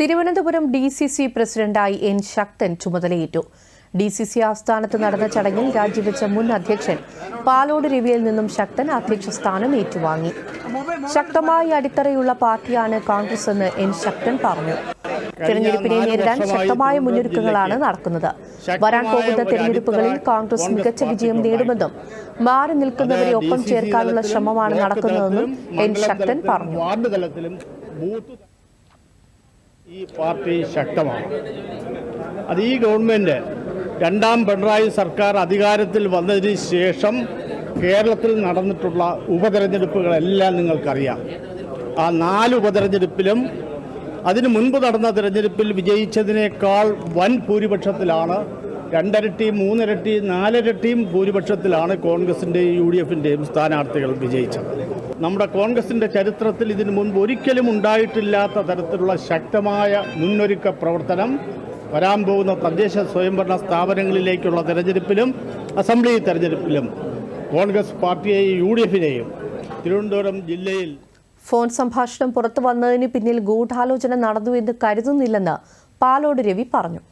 Thiruvananthapuram D C C പ്രസിഡന്റായി N Sakthan ചുമതലയേറ്റു. D C C ആസ്ഥാനത്ത് നടന്ന ചടങ്ങിൽ രാജിവെച്ച മുൻ അധ്യക്ഷൻ പാലോട് രവിയിൽ നിന്നും ശക്തൻ അധ്യക്ഷ സ്ഥാനം ഏറ്റുവാങ്ങി. ശക്തമായ അടിത്തറയുള്ള പാർട്ടിയാണ് കോൺഗ്രസ് എന്ന് എൻ ശക്തൻ പറഞ്ഞു. തെരഞ്ഞെടുപ്പിനെ നേരിടാൻ ശക്തമായ മുന്നൊരുക്കങ്ങളാണ് നടക്കുന്നത്. വരാൻ പോകുന്ന തെരഞ്ഞെടുപ്പുകളിൽ കോൺഗ്രസ് മികച്ച വിജയം നേടുമെന്നും മാറി നിൽക്കുന്നവരെ ഒപ്പം ചേർക്കാനുള്ള ശ്രമമാണ് നടക്കുന്നതെന്നും എൻ ശക്തൻ പറഞ്ഞു. ഈ പാർട്ടി ശക്തമാണ്. അത് ഈ ഗവൺമെന്റ് രണ്ടാം പിണറായി സർക്കാർ അധികാരത്തിൽ വന്നതിന് ശേഷം കേരളത്തിൽ നടന്നിട്ടുള്ള ഉപതെരഞ്ഞെടുപ്പുകളെല്ലാം നിങ്ങൾക്കറിയാം. ആ നാല് ഉപതെരഞ്ഞെടുപ്പിലും അതിനു മുൻപ് നടന്ന തിരഞ്ഞെടുപ്പിൽ വിജയിച്ചതിനേക്കാൾ വൻ ഭൂരിപക്ഷത്തിലാണ് രണ്ടരട്ടി മൂന്നിരട്ടി നാലിരട്ടിയും ഭൂരിപക്ഷത്തിലാണ് കോൺഗ്രസിന്റെയും യു ഡി എഫിന്റെയും സ്ഥാനാർത്ഥികൾ വിജയിച്ചത്. നമ്മുടെ കോൺഗ്രസിന്റെ ചരിത്രത്തിൽ ഇതിനു മുൻപ് ഒരിക്കലും ഉണ്ടായിട്ടില്ലാത്ത തരത്തിലുള്ള ശക്തമായ മുന്നൊരുക്ക പ്രവർത്തനം വരാൻ പോകുന്ന തദ്ദേശ സ്വയംഭരണ സ്ഥാപനങ്ങളിലേക്കുള്ള തെരഞ്ഞെടുപ്പിലും അസംബ്ലി തെരഞ്ഞെടുപ്പിലും കോൺഗ്രസ് പാർട്ടിയെയും യു ഡി എഫിനെയും തിരുവനന്തപുരം ജില്ലയിൽ ഫോൺ സംഭാഷണം പുറത്തു വന്നതിന് പിന്നിൽ ഗൂഢാലോചന നടന്നു എന്ന് കരുതുന്നില്ലെന്ന് പാലോട് രവി പറഞ്ഞു.